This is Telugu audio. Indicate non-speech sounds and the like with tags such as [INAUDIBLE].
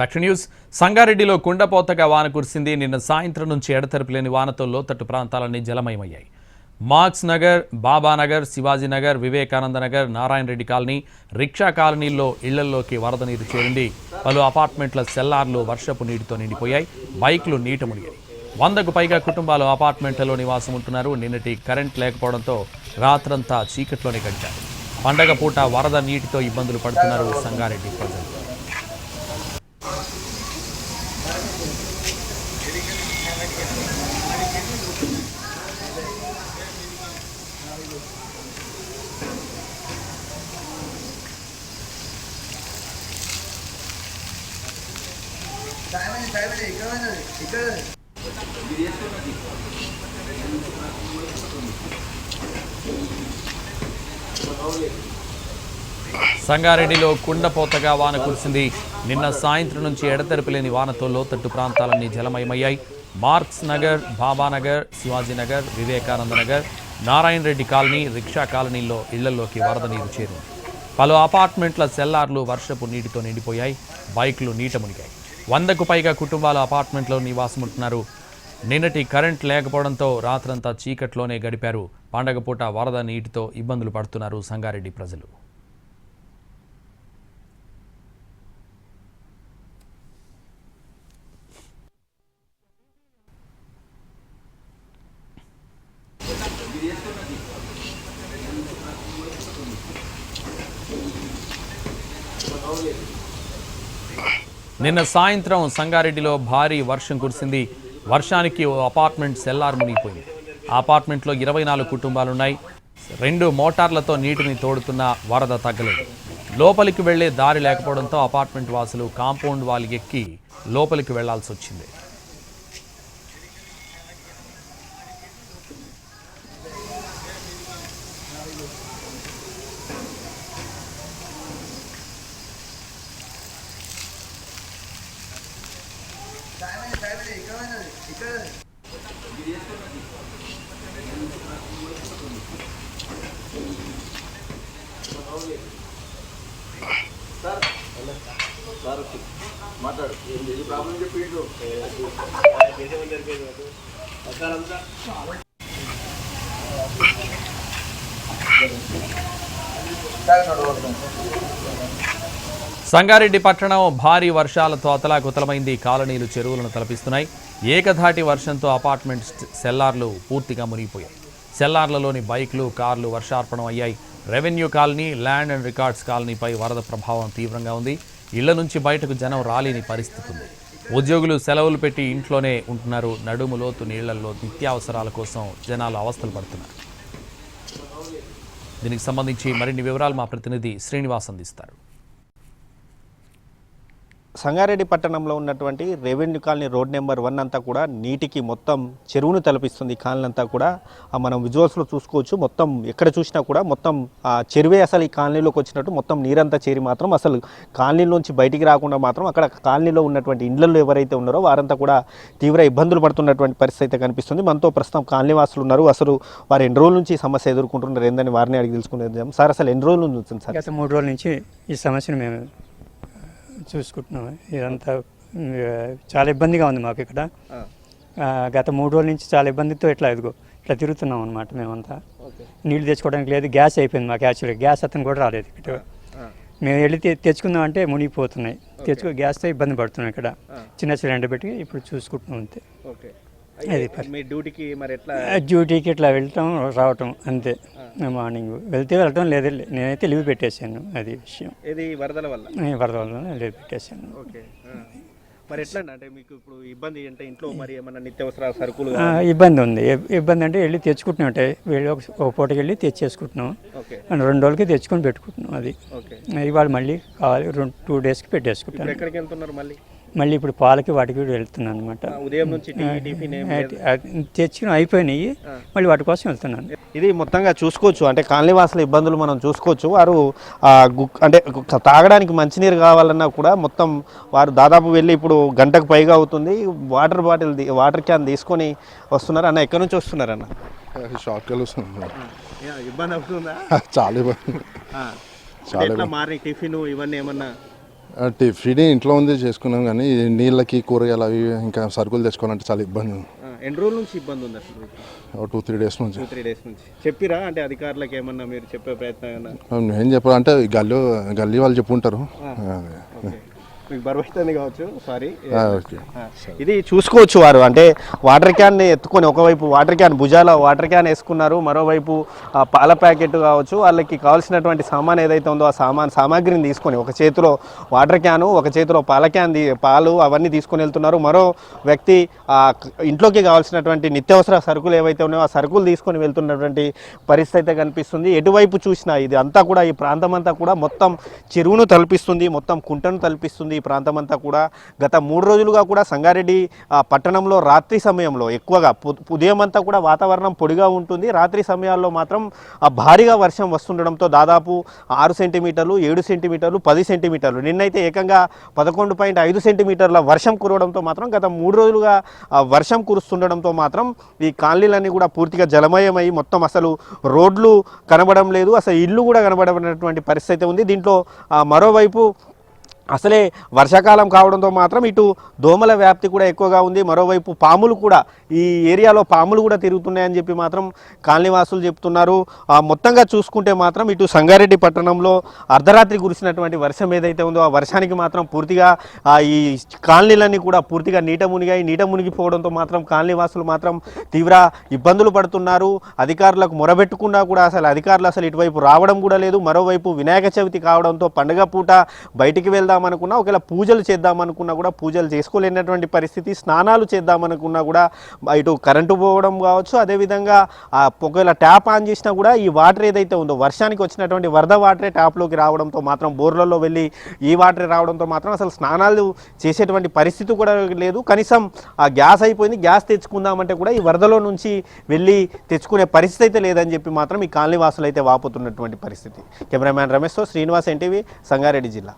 దక్షిణ న్యూస్. సంగారెడ్డిలో కుండపోతగా వాన కురిసింది. నిన్న సాయంత్రం నుంచి ఎడతెరపు లేని వానతో లోతట్టు ప్రాంతాలన్నీ జలమయమయ్యాయి. Marx Nagar Babanagar Shivajinagar Vivekananda Nagar Narayana Reddy colony rickshaw కాలనీల్లో ఇళ్ళల్లోకి వరద నీరు చేరింది. పలు అపార్ట్మెంట్ల సెల్లార్లు వర్షపు నీటితో నిండిపోయాయి. బైక్లు నీట మునిగాయి. వందకు పైగా కుటుంబాలు అపార్ట్మెంట్లలో నివాసం ఉంటున్నారు. నిన్నటి కరెంట్ లేకపోవడంతో రాత్రంతా చీకట్లోనే గడిచారు. పండగ పూట వరద నీటితో ఇబ్బందులు పడుతున్నారు సంగారెడ్డి ప్రజలు. సంగారెడ్డిలో కుండపోతగా వాన కురిసింది. నిన్న సాయంత్రం నుంచి ఎడతెరపు లేని వానతో లోతట్టు ప్రాంతాలన్నీ జలమయమయ్యాయి. Marx Nagar Babanagar Shivajinagar Vivekananda Nagar Narayana Reddy colony rickshaw కాలనీలో ఇళ్ళలోకి వరద నీరు చేరింది. పలు అపార్ట్మెంట్ల సెల్లార్లు వర్షపు నీటితో నిండిపోయాయి. బైక్లు నీట మునిగాయి. వందకు పైగా కుటుంబాలు అపార్ట్మెంట్లో నివాసం ఉంటున్నారు. నిన్నటి కరెంట్ లేకపోవడంతో రాత్రంతా చీకట్లోనే గడిపారు. పండగ పూట వరద నీటితో ఇబ్బందులు పడుతున్నారు సంగారెడ్డి ప్రజలు. నిన్న సాయంత్రం సంగారెడ్డిలో భారీ వర్షం కురిసింది. వర్షానికి ఓ అపార్ట్మెంట్ సెల్లార్ మునిగిపోయింది. ఆ అపార్ట్మెంట్లో ఇరవై నాలుగు కుటుంబాలున్నాయి. రెండు మోటార్లతో నీటిని తోడుతున్న వరద తగ్గలేదు. లోపలికి వెళ్ళే దారి లేకపోవడంతో అపార్ట్మెంట్ వాసులు కాంపౌండ్ వాల్ ఎక్కి లోపలికి వెళ్ళాల్సి వచ్చింది సార్ మాట్లాడు ఏం ప్రాబ్లం చెప్పి సార్ అంతా సార్ నడవడుతుంది సంగారెడ్డి పట్టణం భారీ వర్షాలతో అతలాకుతలమైంది. కాలనీలు చెరువులను తలపిస్తున్నాయి. ఏకధాటి వర్షంతో అపార్ట్మెంట్ సెల్లార్లు పూర్తిగా మునిగిపోయాయి. సెల్లార్లలోని బైక్లు కార్లు వర్షార్పణం అయ్యాయి. Revenue colony land and records కాలనీపై వరద ప్రభావం తీవ్రంగా ఉంది. ఇళ్ళ నుంచి బయటకు జనం రాలేని పరిస్థితి ఉంది. ఉద్యోగులు సెలవులు పెట్టి ఇంట్లోనే ఉంటున్నారు. నడుము లోతు నీళ్ళలో నిత్యావసరాల కోసం జనాలు అవస్థలు పడుతున్నారు. దీనికి సంబంధించి మరిన్ని వివరాలు మా ప్రతినిధి శ్రీనివాస్ అందిస్తారు. సంగారెడ్డి పట్టణంలో ఉన్నటువంటి revenue colony road number one అంతా కూడా నీటికి మొత్తం చెరువును తలపిస్తుంది. కాలనీ అంతా కూడా మనం విజువల్స్లో చూసుకోవచ్చు. మొత్తం ఎక్కడ చూసినా కూడా మొత్తం ఆ చెరువే అసలు ఈ కాలనీలోకి వచ్చినట్టు మొత్తం నీరంతా చేరి మాత్రం అసలు కాలనీలోంచి బయటికి రాకుండా మాత్రం అక్కడ కాలనీలో ఉన్నటువంటి ఇండ్లలో ఎవరైతే ఉన్నారో వారంతా కూడా తీవ్ర ఇబ్బందులు పడుతున్నటువంటి పరిస్థితి అయితే కనిపిస్తుంది. మనతో ప్రస్తుతం కాలనీ వాసులు ఉన్నారు. అసలు వారు ఎన్ని రోజుల నుంచి ఈ సమస్య ఎదుర్కొంటున్నారు ఏందని వారిని అడిగి తెలుసుకునేది సార్ అసలు ఎన్ని రోజుల నుంచి సార్? మూడు రోజుల నుంచి ఈ సమస్యను మేము చూసుకుంటున్నాం. ఇదంతా చాలా ఇబ్బందిగా ఉంది మాకు ఇక్కడ. గత మూడు రోజుల నుంచి చాలా ఇబ్బందితో ఇట్లా ఎదుగు ఇట్లా తిరుగుతున్నాం అనమాట మేమంతా. నీళ్ళు తెచ్చుకోవడానికి లేదు గ్యాస్ అయిపోయింది మాకు యాక్చువల్గా. గ్యాస్ అతను కూడా రాలేదు ఇక్కడ. మేము వెళ్ళి తెచ్చుకుందాం అంటే మునిగిపోతున్నాయి. తెచ్చుకో గ్యాస్తో ఇబ్బంది పడుతున్నాం ఇక్కడ. చిన్న సిలిండర్ పెట్టి ఇప్పుడు చూసుకుంటున్నాం అంతే. ఓకే. అది మీ డ్యూటీకి మరి ఎట్లా డ్యూటీకి ఇట్లా వెళ్ళటం రావటం అంతే. మార్నింగ్. వెళ్తే వెళ్ళటం లేదు నేనైతే లీవ్ పెట్టేశాను అది విషయం. ఇది వరదల వల్ల? వరద వల్ల లీవ్ పెట్టేశాను. ఓకే. మరి ఎట్లా అంటే మీకు ఇప్పుడు ఇబ్బంది అంటే ఇంట్లో మరి ఏమన్నా నిత్యావసర సరుకులు ఇబ్బంది ఉంది. ఇబ్- ఇబ్బంది అంటే వెళ్ళి తెచ్చుకుంటున్నాం. అంటే వెళ్ళి ఒక పూటకి వెళ్ళి తెచ్చేసుకుంటున్నాం. రెండు రోజులకి తెచ్చుకొని పెట్టుకుంటున్నాం అది. ఇవాళ మళ్ళీ కావాలి రెండు టూ డేస్కి పెట్టేసుకుంటాను. ఎక్కడికి వెళ్తున్నారు మళ్ళీ? మళ్ళీ ఇప్పుడు పాలకి వాటికి కూడా వెళ్తున్నాను అనమాట ఉదయం నుంచి. తెచ్చుకుని అయిపోయినాయి. మళ్ళీ వాటి కోసం వెళ్తున్నాను. ఇది మొత్తంగా చూసుకోవచ్చు. అంటే కాలనీవాసుల ఇబ్బందులు మనం చూసుకోవచ్చు. వారు అంటే తాగడానికి మంచినీరు కావాలన్నా కూడా మొత్తం వారు దాదాపు వెళ్ళి ఇప్పుడు గంటకు పైగా అవుతుంది. వాటర్ బాటిల్ వాటర్ క్యాన్ తీసుకొని వస్తున్నారు. అన్న ఎక్కడి నుంచి వస్తున్నారు అన్న? ఇబ్బంది అవుతుందా? [LAUGHS] చాలా ఇబ్బంది. చాలా టిఫిన్ ఇవన్నీ ఏమన్నా? టిఫిన్ ఇంట్లో ఉంది చేసుకున్నాం కానీ నీళ్ళకి కూరగాయలు అవి ఇంకా సరుకులు తెచ్చుకోవాలంటే చాలా ఇబ్బంది ఉంది. ఎన్ని రోజుల నుంచి ఇబ్బంది ఉంది అసలు టూ త్రీ డేస్ నుంచి. టూ త్రీ డేస్ నుంచి. చెప్పిరా అంటే అధికారులకు ఏమన్నా మీరు చెప్పే ప్రయత్నం ఏం చెప్పాలంటే గల్లీ గల్లీ వాళ్ళు చెప్పుంటారు. అదే. మీకు బరువు అవుతుంది కావచ్చు. సారీ ఇది చూసుకోవచ్చు వారు. అంటే వాటర్ క్యాన్ ఎత్తుకొని ఒకవైపు వాటర్ క్యాన్ భుజాల వాటర్ క్యాన్ వేసుకున్నారు. మరోవైపు ఆ పాల ప్యాకెట్ కావచ్చు. వాళ్ళకి కావాల్సినటువంటి సామాన్ ఏదైతే ఉందో ఆ సామాన్ సామాగ్రిని తీసుకొని ఒక చేతిలో వాటర్ క్యాను ఒక చేతిలో పాల క్యాన్ పాలు అవన్నీ తీసుకొని వెళ్తున్నారు. మరో వ్యక్తి ఆ ఇంట్లోకి కావాల్సినటువంటి నిత్యావసర సరుకులు ఏవైతే ఉన్నాయో ఆ సరుకులు తీసుకొని వెళ్తున్నటువంటి పరిస్థితి అయితే కనిపిస్తుంది. ఎటువైపు చూసినా ఇది అంతా కూడా ఈ ప్రాంతం అంతా కూడా మొత్తం చెరువును తలపిస్తుంది మొత్తం కుంటను తలపిస్తుంది. ఈ ప్రాంతం అంతా కూడా గత మూడు రోజులుగా కూడా సంగారెడ్డి పట్టణంలో రాత్రి సమయంలో ఎక్కువగా పు- ఉదయం అంతా కూడా వాతావరణం పొడిగా ఉంటుంది. రాత్రి సమయాల్లో మాత్రం భారీగా వర్షం వస్తుండడంతో దాదాపు ఆరు సెంటీమీటర్లు ఏడు సెంటీమీటర్లు పది సెంటీమీటర్లు నిన్నైతే ఏకంగా పదకొండు పాయింట్ ఐదు సెంటీమీటర్ల వర్షం కురవడంతో మాత్రం గత మూడు రోజులుగా వర్షం కురుస్తుండడంతో మాత్రం ఈ కాలనీలన్నీ కూడా పూర్తిగా జలమయమై మొత్తం అసలు రోడ్లు కనబడడం లేదు. అసలు ఇల్లు కూడా కనబడనటువంటి పరిస్థితి అయితే ఉంది. దీంట్లో మరోవైపు అసలే వర్షాకాలం కావడంతో మాత్రం ఇటు దోమల వ్యాప్తి కూడా ఎక్కువగా ఉంది. మరోవైపు పాములు కూడా ఈ ఏరియాలో పాములు కూడా తిరుగుతున్నాయని చెప్పి మాత్రం కాలనీవాసులు చెప్తున్నారు. ఆ, మొత్తంగా చూసుకుంటే మాత్రం ఇటు సంగారెడ్డి పట్టణంలో అర్ధరాత్రి కురిసినటువంటి వర్షం ఏదైతే ఉందో ఆ వర్షానికి మాత్రం పూర్తిగా ఈ కాలనీలన్నీ కూడా పూర్తిగా నీట మునిగాయి. నీట మునిగిపోవడంతో మాత్రం కాలనీవాసులు మాత్రం తీవ్ర ఇబ్బందులు పడుతున్నారు. అధికారులకు మొరబెట్టుకున్నా కూడా అసలు అధికారులు అసలు ఇటువైపు రావడం కూడా లేదు. మరోవైపు వినాయక చవితి కావడంతో పండుగ పూట బయటికి వెళ్దాం చేద్దామనుకున్నా ఒకవేళ పూజలు చేద్దామనుకున్నా కూడా పూజలు చేసుకోలేనటువంటి పరిస్థితి స్నానాలు చేద్దామనుకున్నా కూడా ఇటు కరెంటు పోవడం కావచ్చు అదేవిధంగా ఒకవేళ ట్యాప్ ఆన్ చేసినా కూడా ఈ వాటర్ ఏదైతే ఉందో వర్షానికి వచ్చినటువంటి వరద వాటరే ట్యాప్లోకి రావడంతో మాత్రం బోర్లలో వెళ్ళి ఈ వాటర్ రావడంతో మాత్రం అసలు స్నానాలు చేసేటువంటి పరిస్థితి కూడా లేదు. కనీసం ఆ గ్యాస్ అయిపోయింది గ్యాస్ తెచ్చుకుందామంటే కూడా ఈ వరదలో నుంచి వెళ్ళి తెచ్చుకునే పరిస్థితి అయితే లేదని చెప్పి మాత్రం ఈ కాలనీ వాసులు అయితే వాపోతున్నటువంటి పరిస్థితి. కెమెరామ్యాన్ రమేష్తో శ్రీనివాస్ ఎన్టీవీ సంగారెడ్డి జిల్లా.